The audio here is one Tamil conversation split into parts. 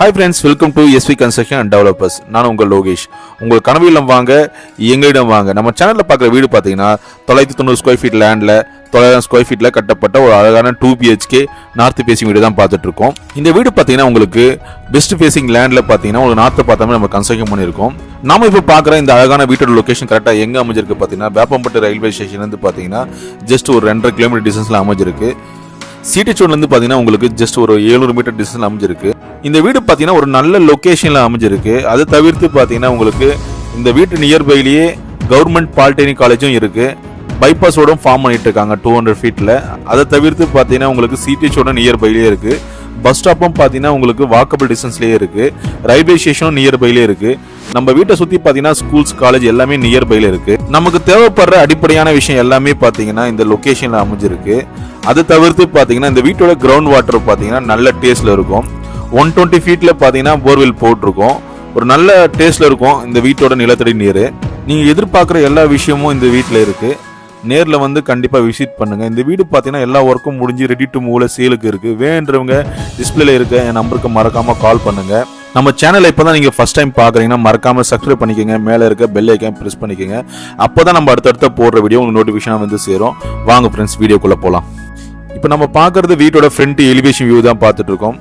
Hi friends welcome to SV construction and developers நான் உங்கள் லோகேஷ். உங்கள் கனவு இல்லம் வாங்க எங்களிடம் வாங்க. நம்ம சேனலில் பார்க்குற வீடு பார்த்தீங்கன்னா தொள்ளாயிரத்தி தொண்ணூறு ஸ்கொயர் ஃபீட் லேண்டில் தொள்ளாயிரம் ஸ்கொயர் ஃபீட்டில் கட்டப்பட்ட ஒரு அழகான டூ பிஹெச்கே நார்த் ஃபேசிங் வீடு தான் பார்த்துட்ருக்கோம். இந்த வீடு பார்த்தீங்கன்னா உங்களுக்கு பெஸ்ட் ஃபேசிங் லேண்டில் பார்த்தீங்கன்னா உங்களுக்கு நார்த்தை பார்த்தாமே நம்ம கன்ஸ்ட்ரக்ஷன் பண்ணியிருக்கோம். நாம இப்போ பார்க்குற இந்த அழகான வீட்டோட லொகேஷன் கரெக்டாக எங்கே அமைஞ்சிருக்கு பார்த்தீங்கன்னா வேப்பம்பட்டு ரயில்வே ஸ்டேஷன்லேருந்து பார்த்தீங்கன்னா ஜஸ்ட் ஒரு ரெண்டரை கிலோமீட்டர் டிஸ்டன்ஸில் அமைஞ்சிருக்கு. சிட்டிச்சோன்லேருந்து பார்த்தீங்கன்னா உங்களுக்கு ஜஸ்ட் ஒரு ஏழுநூறு மீட்டர் டிஸ்டன்ஸ் அமைஞ்சிருக்கு. இந்த வீடு பார்த்தீங்கன்னா ஒரு நல்ல லொக்கேஷனில் அமைஞ்சிருக்கு. அதை தவிர்த்து பார்த்தீங்கன்னா உங்களுக்கு இந்த வீட்டு நியர்பைலேயே கவர்மெண்ட் பாலிடெக்னிக் காலேஜும் இருக்குது பைபாஸோடும் ஃபார்ம் பண்ணிட்டு இருக்காங்க டூ ஹண்ட்ரட் ஃபீட்டில் அதை தவிர்த்து பார்த்தீங்கன்னா உங்களுக்கு சிடிஎச்சோட நியர்பைலேயே இருக்குது பஸ் ஸ்டாப்பும் பார்த்தீங்கன்னா உங்களுக்கு வாக்கபிள் டிஸ்டன்ஸ்லேயே இருக்கு. ரயில்வே ஸ்டேஷனும் நியர்பைலே இருக்கு. நம்ம வீட்டை சுற்றி பார்த்தீங்கன்னா ஸ்கூல்ஸ் காலேஜ் எல்லாமே நியர்பைல இருக்கு. நமக்கு தேவைப்படுற அடிப்படையான விஷயம் எல்லாமே பார்த்தீங்கன்னா இந்த லொக்கேஷனில் அமைஞ்சிருக்கு. அதை தவிர்த்து பார்த்தீங்கன்னா இந்த வீட்டோட கிரவுண்ட் வாட்டர் பார்த்தீங்கன்னா நல்ல டேஸ்ட்டில் இருக்கும். ஒன் டுவெண்ட்டி ஃபீட்டில் பார்த்தீங்கன்னா போர்வெல் போட்டிருக்கோம். ஒரு நல்ல டேஸ்ட்டில் இருக்கும் இந்த வீட்டோட நிலத்தடி நீர். நீங்கள் எதிர்பார்க்குற எல்லா விஷயமும் இந்த வீட்டில் இருக்குது நேரில் வந்து கண்டிப்பாக விசிட் பண்ணுங்கள் இந்த வீடு பார்த்தீங்கன்னா எல்லா ஒர்க்கும் முடிஞ்சு ரெடி டு மூவில் சேலுக்கு இருக்குது வேண்டவங்க டிஸ்பிளேல இருக்க என் நம்பருக்கு மறக்காமல் கால் பண்ணுங்கள் நம்ம சேனலை இப்போ தான் நீங்கள் ஃபஸ்ட் டைம் பார்க்குறீங்கன்னா மறக்காமல் சப்ஸ்கிரைப் பண்ணிக்கோங்க. மேலே இருக்க பெல் ஐக்கன் ப்ரெஸ் பண்ணிக்கோங்க. அப்போ தான் நம்ம அடுத்தடுத்த போடுற வீடியோ உங்களுக்கு நோட்டிஃபிகேஷன் வந்து சேரும். வாங்க ஃப்ரெண்ட்ஸ் வீடியோக்குள்ளே போகலாம் இப்போ நம்ம பார்க்குறது வீட்டோட ஃப்ரண்ட் எலிவேஷன் வியூ தான் பார்த்துட்டு இருக்கோம்.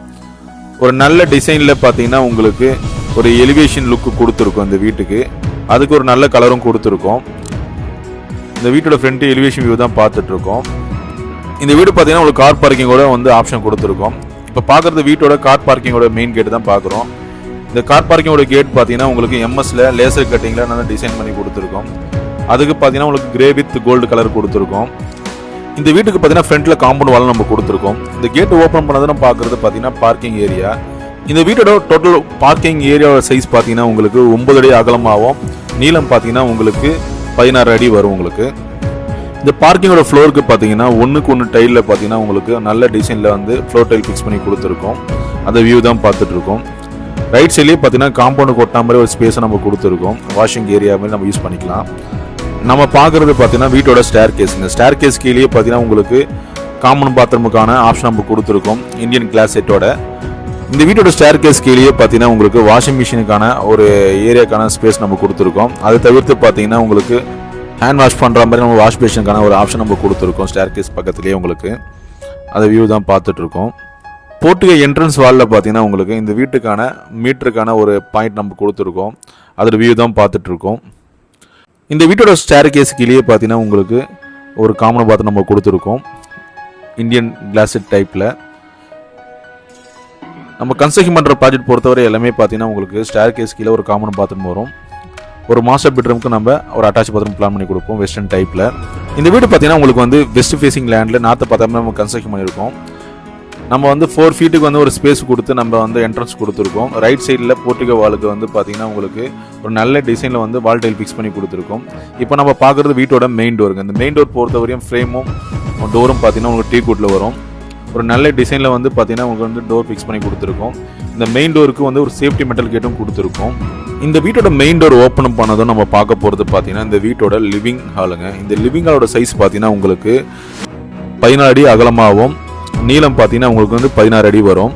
ஒரு நல்ல டிசைனில் பார்த்தீங்கன்னா உங்களுக்கு ஒரு எலிவேஷன் லுக்கு கொடுத்துருக்கோம் இந்த வீட்டுக்கு. அதுக்கு ஒரு நல்ல கலரும் கொடுத்துருக்கோம். இந்த வீட்டோட ஃப்ரண்ட் எலிவேஷன் வியூ தான் பார்த்துட்டு இருக்கோம் இந்த வீடு பார்த்தீங்கன்னா உங்களுக்கு கார் பார்க்கிங்கோட வந்து ஆப்ஷன் கொடுத்துருக்கோம். இப்போ பார்க்குறது வீட்டோட கார் பார்க்கிங்கோட மெயின் கேட் தான் பார்க்குறோம். இந்த கார் பார்க்கிங்கோட கேட் பார்த்தீங்கன்னா உங்களுக்கு எம்எஸ்ல லேசர் கட்டிங்கில் நல்லா டிசைன் பண்ணி கொடுத்துருக்கோம். அதுக்கு பார்த்தீங்கன்னா உங்களுக்கு கிரே வித் கோல்டு கலர் கொடுத்துருக்கோம். இந்த வீட்டுக்கு பார்த்தீங்கன்னா ஃப்ரண்ட்டில் காம்பவுண்ட் வால் நம்ம கொடுத்துருக்கோம். இந்த கேட் ஓப்பன் பண்ணதை நம்ம பார்க்குறது பார்த்தீங்கன்னா பார்க்கிங் ஏரியா இந்த வீட்டோட டோட்டல் பார்க்கிங் ஏரியாவோட சைஸ் பார்த்தீங்கன்னா உங்களுக்கு ஒன்பது அடி அகலமாகவும் நீளம் பார்த்தீங்கன்னா உங்களுக்கு பதினாறு அடி வரும் உங்களுக்கு. இந்த பார்க்கிங்கோட ஃப்ளோருக்கு பார்த்தீங்கன்னா ஒன்றுக்கு ஒன்று டைலில் பார்த்தீங்கன்னா உங்களுக்கு நல்ல டிசைனில் வந்து ஃப்ளோர் டைல் ஃபிக்ஸ் பண்ணி கொடுத்துருக்கோம். அந்த வியூ தான் பார்த்துட்ருக்கோம் ரைட் சைட்லேயே பார்த்தீங்கன்னா காம்பவுண்டு கொட்டா மாதிரி ஒரு ஸ்பேஸை நம்ம கொடுத்துருக்கோம். வாஷிங் ஏரியா மாதிரி நம்ம யூஸ் பண்ணிக்கலாம். நம்ம பார்க்குறது பார்த்தீங்கன்னா வீட்டோட ஸ்டேர் கேஸுங்க ஸ்டேர் கேஸ் கீழேயே பார்த்தீங்கன்னா உங்களுக்கு காமன் பாத்ரூமுக்கான ஆப்ஷன் நம்ம கொடுத்துருக்கோம். இந்தியன் கிளாஸ் செட்டோட இந்த வீட்டோட ஸ்டேர் கேஸ் கீழேயே பார்த்தீங்கன்னா உங்களுக்கு வாஷிங் மிஷினுக்கான ஒரு ஏரியாக்கான ஸ்பேஸ் நம்ம கொடுத்துருக்கோம். அதை தவிர்த்து பார்த்தீங்கன்னா உங்களுக்கு ஹேண்ட் வாஷ் பண்ணுற மாதிரி நம்ம வாஷ் பேஷனுக்கான ஒரு ஆப்ஷன் நம்ம கொடுத்துருக்கோம் ஸ்டேர் கேஸ் பக்கத்துலேயே உங்களுக்கு. அதை வியூ தான் பார்த்துட்ருக்கோம் இருக்கோம் என்ட்ரன்ஸ் வாலில் பார்த்தீங்கன்னா உங்களுக்கு இந்த வீட்டுக்கான மீட்டருக்கான ஒரு பாயிண்ட் நம்ம கொடுத்துருக்கோம். அதோட வியூ தான் பார்த்துட்ருக்கோம் இந்த வீட்டோட ஸ்டேர் கேஸ் கீழேயே பார்த்தீங்கன்னா உங்களுக்கு ஒரு காமன் பாத் நம்ம கொடுத்துருக்கோம். இந்தியன் கிளாஸட் டைப்பில் நம்ம கன்ஸ்ட்ரக்ஷன் பண்ணுற ப்ராஜெக்ட் பொறுத்தவரை எல்லாமே பார்த்தீங்கன்னா உங்களுக்கு ஸ்டேர் கேஸ் கீழே ஒரு காமன் பாத்ரூம் வரும். ஒரு மாஸ்டர் பெட்ரூமுக்கு நம்ம ஒரு அட்டாச் பாத்ரூம் பிளான் பண்ணி கொடுப்போம் வெஸ்டர்ன் டைப்பில் இந்த வீடு பார்த்தீங்கன்னா உங்களுக்கு வந்து வெஸ்ட் ஃபேசிங் லேண்டில் நாற்று பார்த்தாம நம்ம கன்ஸ்ட்ரக்ஷன் பண்ணியிருக்கோம். நம்ம வந்து ஃபோர் ஃபீட்டுக்கு வந்து ஒரு ஸ்பேஸ் கொடுத்து நம்ம வந்து என்ட்ரன்ஸ் கொடுத்துருக்கோம். ரைட் சைடில் போர்ட்டிகோ வாலுக்கு வந்து பார்த்தீங்கன்னா உங்களுக்கு ஒரு நல்ல டிசைனில் வந்து வால் டைல் ஃபிக்ஸ் பண்ணி கொடுத்துருக்கோம். இப்போ நம்ம பார்க்குறது வீட்டோட மெயின் டோருங்க இந்த மெயின் டோர் பொறுத்தவரையும் ஃப்ரேமும் டோரும் பார்த்தீங்கன்னா உங்களுக்கு டீ கூட்டில் வரும். ஒரு நல்ல டிசைனில் வந்து பார்த்தீங்கன்னா உங்களுக்கு வந்து டோர் ஃபிக்ஸ் பண்ணி கொடுத்துருக்கோம். இந்த மெயின் டோருக்கு வந்து ஒரு சேஃப்டி மெட்டல் கேட்டும் கொடுத்துருக்கோம். இந்த வீட்டோட மெயின் டோர் ஓப்பன் பண்ணதும் நம்ம பார்க்க போகிறது பார்த்தீங்கன்னா இந்த வீட்டோட லிவிங் ஹாலுங்க இந்த லிவிங் ஹாலோட சைஸ் பார்த்தீங்கன்னா உங்களுக்கு பதினாறு அடி அகலமாகவும் நீளம் பார்த்தீங்கன்னா உங்களுக்கு வந்து பதினாறு அடி வரும்.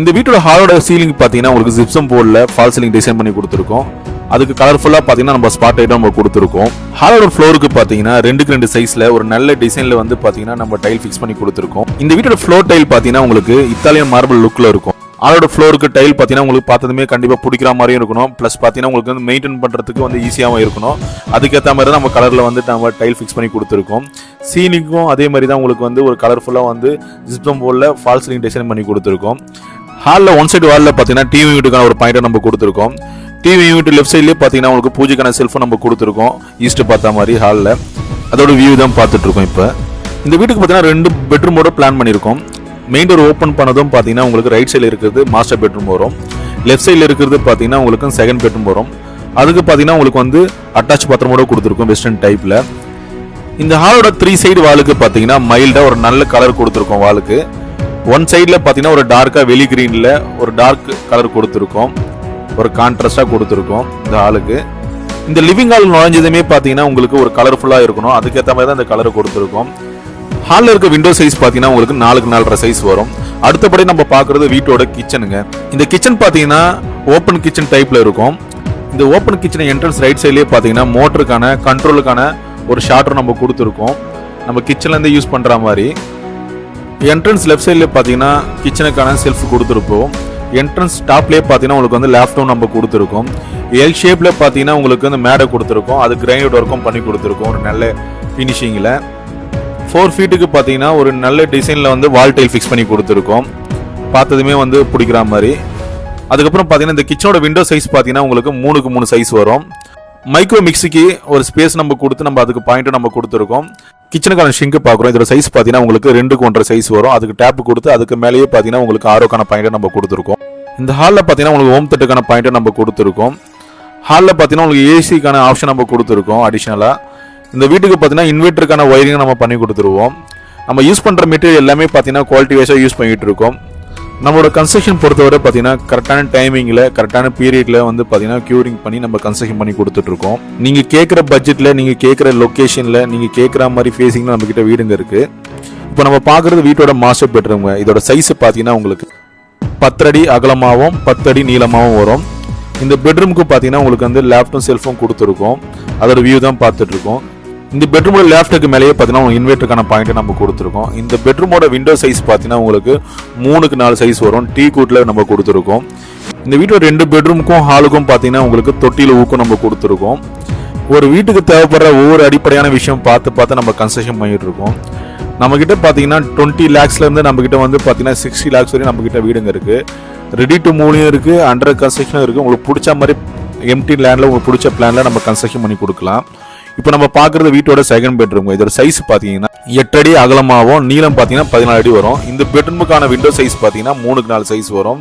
இந்த வீட்டோட ஹாலோட சீலிங் பார்த்தீங்கன்னா உங்களுக்கு ஜிப்சம் போர்டில் ஃபால் சீலிங் டிசைன் பண்ணி கொடுத்துருக்கோம். அதுக்கு கலர்ஃபுல்லாக பார்த்தீங்கன்னா நம்ம ஸ்பாட் ஐட்டம் நம்ம கொடுத்துருக்கோம். ஹாலோட ஃப்ளோருக்கு பார்த்தீங்கன்னா ரெண்டுக்கு ரெண்டு சைஸில் ஒரு நல்ல டிசைனில் வந்து பார்த்தீங்கன்னா நம்ம டைல் ஃபிக்ஸ் பண்ணி கொடுத்துருக்கோம். இந்த வீட்டோட ஃப்ளோர் டைல் பார்த்தீங்கன்னா உங்களுக்கு இத்தாலியன் மார்பிள் லுக்கில் இருக்கும். ஆளோட ஃப்ளோருக்கு டைல் பார்த்தீங்கன்னா உங்களுக்கு பார்த்ததுமே கண்டிப்பாக பிடிக்கிற மாதிரியும் இருக்கணும். ப்ளஸ் பார்த்தீங்கன்னா உங்களுக்கு வந்து மெயின்டைன் பண்ணுறதுக்கு வந்து ஈஸியாகவும் இருக்கணும். அதுக்கேற்ற மாதிரி தான் நம்ம கலரில் வந்து நம்ம டைல் ஃபிக்ஸ் பண்ணி கொடுத்துருக்கோம். சீலிங்கும் அதே மாதிரி தான் உங்களுக்கு வந்து ஒரு கலர்ஃபுல்லாக வந்து ஜிப்சம் போர்டில் ஃபால் சீலிங் டிசைன் பண்ணி கொடுத்துருக்கோம். ஹாலில் ஒன் சைடு வாலில் பார்த்தீங்கன்னா டிவி வீட்டுக்கான ஒரு பாயிண்ட்டை நம்ம கொடுத்துருக்கோம். டிவி யூனிட் லெஃப்ட் சைட்லேயே பார்த்தீங்கன்னா உங்களுக்கு பூஜைக்கான செல்ஃபும் நம்ம கொடுத்துருக்கோம். ஈஸ்ட்டு பார்த்த மாதிரி ஹாலில் அதோட வியூ தான் பார்த்துட்ருக்கோம் இப்போ. இந்த வீட்டுக்கு பார்த்தீங்கன்னா ரெண்டு பெட்ரூமோட பிளான் பண்ணியிருக்கோம் மெயின் டோர் ஓப்பன் பண்ணதும் பார்த்தீங்கன்னா உங்களுக்கு ரைட் சைடில் இருக்கிறது மாஸ்டர் பெட்ரூம் வரும். லெஃப்ட் சைடில் இருக்கிறது பார்த்தீங்கன்னா உங்களுக்கு செகண்ட் பெட்ரூம் வரும். அதுக்கு பார்த்தீங்கன்னா உங்களுக்கு வந்து அட்டாச் பாத்ரூமோட கொடுத்துருக்கோம் வெஸ்டர்ன் டைப்பில் இந்த ஹாலோட த்ரீ சைடு வாலுக்கு பார்த்தீங்கன்னா மைல்டாக ஒரு நல்ல கலர் கொடுத்துருக்கோம் வாலுக்கு ஒன் சைடில் பார்த்தீங்கன்னா ஒரு டார்க்காக வெளி கிரீனில் ஒரு டார்க் கலர் கொடுத்துருக்கோம். ஒரு கான்ட்ராஸ்டாக கொடுத்துருக்கோம் இந்த ஹாலுக்கு இந்த லிவிங் ஹால் நுழைஞ்சதுமே பார்த்தீங்கன்னா உங்களுக்கு ஒரு கலர்ஃபுல்லாக இருக்கணும். அதுக்கேற்ற மாதிரி தான் இந்த கலரை கொடுத்துருக்கோம். ஹாலில் இருக்க விண்டோ சைஸ் பார்த்தீங்கன்னா உங்களுக்கு நாலுக்கு நாலரை சைஸ் வரும். அடுத்தபடி நம்ம பார்க்குறது வீட்டோட கிச்சனுங்க இந்த கிச்சன் பார்த்தீங்கன்னா ஓப்பன் கிச்சன் டைப்பில் இருக்கும். இந்த ஓப்பன் கிச்சன் என்ட்ரன்ஸ் ரைட் சைட்லேயே பார்த்தீங்கன்னா மோட்டருக்கான கண்ட்ரோலுக்கான ஒரு ஷார்ட்டர் நம்ம கொடுத்துருக்கோம். நம்ம கிச்சன்லேருந்து யூஸ் பண்ணுற மாதிரி. என்ட்ரன்ஸ் லெஃப்ட் சைடில் பார்த்தீங்கன்னா கிச்சனுக்கான செல்ஃப் கொடுத்துருப்போம். என்ட்ரன்ஸ் டாப்லேயே பார்த்தீங்கன்னா உங்களுக்கு வந்து லேப்டாப் நம்ம கொடுத்துருக்கோம். எல் ஷேப்பில் பார்த்தீங்கன்னா உங்களுக்கு வந்து மேடை கொடுத்துருக்கோம். அது கிரைண்ட் ஒர்க்கும் பண்ணி கொடுத்துருக்கோம். ஒரு நல்ல ஃபினிஷிங்கில் ஃபோர் ஃபீட்டுக்கு பார்த்தீங்கன்னா ஒரு நல்ல டிசைனில் வந்து வால் டைல் ஃபிக்ஸ் பண்ணி கொடுத்துருக்கோம். பார்த்ததுமே வந்து பிடிக்கிற மாதிரி. அதுக்கப்புறம் பார்த்தீங்கன்னா இந்த கிச்சனோட விண்டோ சைஸ் பார்த்தீங்கன்னா உங்களுக்கு மூணுக்கு மூணு சைஸ் வரும். மைக்ரோ மிக்ஸிக்கு ஒரு ஸ்பேஸ் நம்ம கொடுத்து நம்ம அதுக்கு பாயிண்ட்டும் நம்ம கொடுத்துருக்கோம். கிச்சனுக்கான ஷிங்க் பார்க்குறோம். இதோட சைஸ் பார்த்தீங்கன்னா உங்களுக்கு ரெண்டுக்கு ஒன்றரை சைஸ் வரும். அதுக்கு டேப் கொடுத்து அதுக்கு மேலேயே பார்த்தீங்கன்னா உங்களுக்கு ஆரோக்கான பாயிண்ட்டை நம்ம கொடுத்துருக்கோம். இந்த ஹாலில் பார்த்தீங்கன்னா உங்களுக்கு ஹோம் தட்டுக்கான பாயிண்ட்டை நம்ம கொடுத்துருக்கோம். ஹாலில் பார்த்தீங்கன்னா உங்களுக்கு ஏசிக்கான ஆப்ஷன் நம்ம கொடுத்துருக்கோம் அடிஷ்னலாக இந்த வீட்டுக்கு பார்த்தீங்கன்னா இன்வெர்ட்டருக்கான ஒயரிங் நம்ம பண்ணி கொடுத்துருவோம். நம்ம யூஸ் பண்ணுற மெட்டீரியல் எல்லாமே பார்த்தீங்கன்னா குவாலிட்டி வைஸாக யூஸ் பண்ணிகிட்டு இருக்கோம். நம்மளோட கன்ஸ்ட்ரக்ஷன் பொறுத்தவரை பார்த்தீங்கன்னா கரெக்டான டைமிங்கில் கரெக்டான பீரியடில் வந்து பார்த்தீங்கன்னா க்யூரிங் பண்ணி நம்ம கன்ஸ்ட்ரக்ஷன் பண்ணி கொடுத்துட்ருக்கோம். நீங்கள் கேட்குற பட்ஜெட்டில் நீங்கள் கேட்குற லொக்கேஷனில் நீங்கள் கேட்குற மாதிரி ஃபேஸிங்கில் நம்மக்கிட்ட வீடுங்க இருக்குது இப்போ நம்ம பார்க்குறது வீட்டோட மாஸ்டர் பெட்ரூம்ங்க இதோட சைஸ் பார்த்தீங்கன்னா உங்களுக்கு பத்தடி அகலமாகவும் பத்தடி நீளமாகவும் வரும். இந்த பெட்ரூமுக்கு பார்த்தீங்கன்னா உங்களுக்கு வந்து லேப்டும் செல்ஃபும் கொடுத்துருக்கோம். அதோட வியூ தான் பார்த்துட்ருக்கோம். இந்த பெட்ரூமோட லேஃப்ட்டுக்கு மேலேயே பார்த்தீங்கன்னா உங்களுக்கு இன்வெர்ட்டருக்கான பாயிண்ட் நம்ம கொடுத்துருக்கோம். இந்த பெட்ரூமோட விண்டோ சைஸ் பார்த்தீங்கன்னா உங்களுக்கு மூணுக்கு நாலு சைஸ் வரும். டீ கூட்டில் நம்ம கொடுத்துருக்கோம். இந்த வீட்டோட ரெண்டு பெட்ரூமுக்கும் ஹாலுக்கும் பார்த்தீங்கன்னா உங்களுக்கு தொட்டியில் ஊக்கம் நம்ம கொடுத்துருக்கோம். ஒரு வீட்டுக்கு தேவைப்படுற ஒவ்வொரு அடிப்படையான விஷயம் பார்த்து பார்த்து நம்ம கன்ஸ்ட்ரக்ஷன் பண்ணிகிட்டு இருக்கோம் நம்மக்கிட்ட பார்த்தீங்கன்னா டுவெண்ட்டி லேக்ஸ்லேருந்து நம்மக்கிட்ட வந்து பார்த்தீங்கன்னா சிக்ஸ்டி லேக்ஸ் வரையும் நம்மக்கிட்ட வீடுங்க இருக்குது ரெடி டு மூவ்லையும் இருக்குது அண்டர் கன்ஸ்ட்ரக்ஷனும் இருக்குது உங்களுக்கு பிடிச்ச மாதிரி எம்டி லேண்டில் உங்களுக்கு பிடிச்ச பிளானில் நம்ம கன்ஸ்ட்ரக்ஷன் பண்ணி கொடுக்கலாம். இப்போ நம்ம பார்க்குறது வீட்டோட செகண்ட் பெட்ரூம் இதோட சைஸ் பார்த்தீங்கன்னா எட்டடி அகலமாகவும் நீளம் பார்த்தீங்கன்னா பதினாலு அடி வரும். இந்த பெட்ரூமுக்கான விண்டோ சைஸ் பார்த்தீங்கன்னா மூணுக்கு நாலு சைஸ் வரும்.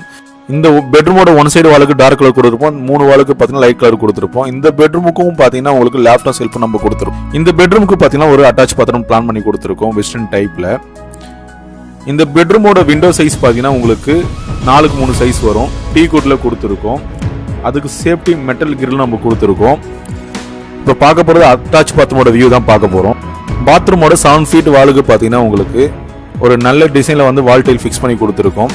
இந்த பெட்ரூமோட ஒன் சைடு வாளுக்கு டார்க் கலர் கொடுத்துருப்போம். மூணு வாளுக்கு பார்த்தீங்கன்னா லைட் கலர் கொடுத்துருப்போம். இந்த பெட்ரூமுக்கும் பார்த்தீங்கன்னா உங்களுக்கு லேப்டாப் செல்ஃப் நம்ம கொடுத்துருப்போம். இந்த பெட்ரூமுக்கு பார்த்தீங்கன்னா ஒரு அட்டாச் பாத்ரூம் பிளான் பண்ணி கொடுத்துருக்கோம் வெஸ்டர்ன் டைப்பில் இந்த பெட்ரூமோட விண்டோ சைஸ் பார்த்தீங்கன்னா உங்களுக்கு நாலுக்கு மூணு சைஸ் வரும். டீ குட்டில் கொடுத்துருக்கோம். அதுக்கு சேஃப்டி மெட்டல் கிரில் நம்ம கொடுத்துருக்கோம். இப்போ பார்க்க போகிறது அட்டாச் பாத்ரூமோட வியூ தான் பார்க்க போகிறோம் பாத்ரூமோட செவன் ஃபீட் வாலுக்கு பார்த்தீங்கன்னா உங்களுக்கு ஒரு நல்ல டிசைனில் வந்து வால் டைல் ஃபிக்ஸ் பண்ணி கொடுத்துருக்கோம்.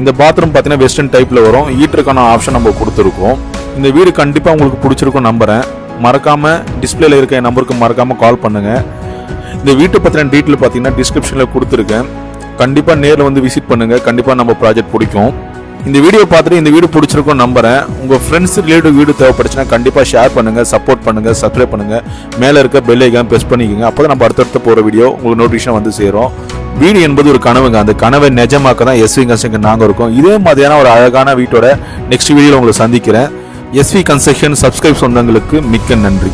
இந்த பாத்ரூம் பார்த்தீங்கன்னா வெஸ்டர்ன் டைப்பில் வரும். ஹீட்டருக்கான ஆப்ஷன் நம்ம கொடுத்துருக்கோம். இந்த வீடு கண்டிப்பாக உங்களுக்கு பிடிச்சிருக்கும் நம்புறேன். மறக்காமல் டிஸ்பிளேல இருக்க என் நம்பருக்கு மறக்காமல் கால் பண்ணுங்க. இந்த வீட்டை பற்றின டீட்டெயில் பார்த்தீங்கன்னா டிஸ்கிரிப்ஷனில் கொடுத்துருக்கேன். கண்டிப்பாக நேரில் வந்து விசிட் பண்ணுங்க. கண்டிப்பாக நம்ம ப்ராஜெக்ட் பிடிக்கும். இந்த வீடியோ பார்த்துட்டு இந்த வீடு பிடிச்சிருக்கும் நம்புறேன். உங்கள் ஃப்ரெண்ட்ஸ் ரிலேட்டிவ் வீடு தேவைப்படுச்சுன்னா கண்டிப்பாக ஷேர் பண்ணுங்கள் சப்போர்ட் பண்ணுங்கள் சப்ஸ்கிரைப் பண்ணுங்கள் மேலே இருக்க பெல் ஐக்கான் பிரஸ் பண்ணிக்கோங்க. அப்போ நம்ம அடுத்தடுத்து போகிற வீடியோ உங்களுக்கு நோட்டிஃபிகேஷன் வந்து சேரும். வீடு என்பது ஒரு கனவுங்க. அந்த கனவை நிஜமாக்க தான் எஸ்வி கன்ஸ்ட்ரக்ஷன் நாங்கள் இருக்கோம். இதே மாதிரியான ஒரு அழகான வீட்டோட நெக்ஸ்ட் வீடியோவில் உங்களை சந்திக்கிறேன். எஸ்வி கன்ஸ்ட்ரக்ஷன் சப்ஸ்கிரைப் சொந்தங்களுக்கு மிக்க நன்றி.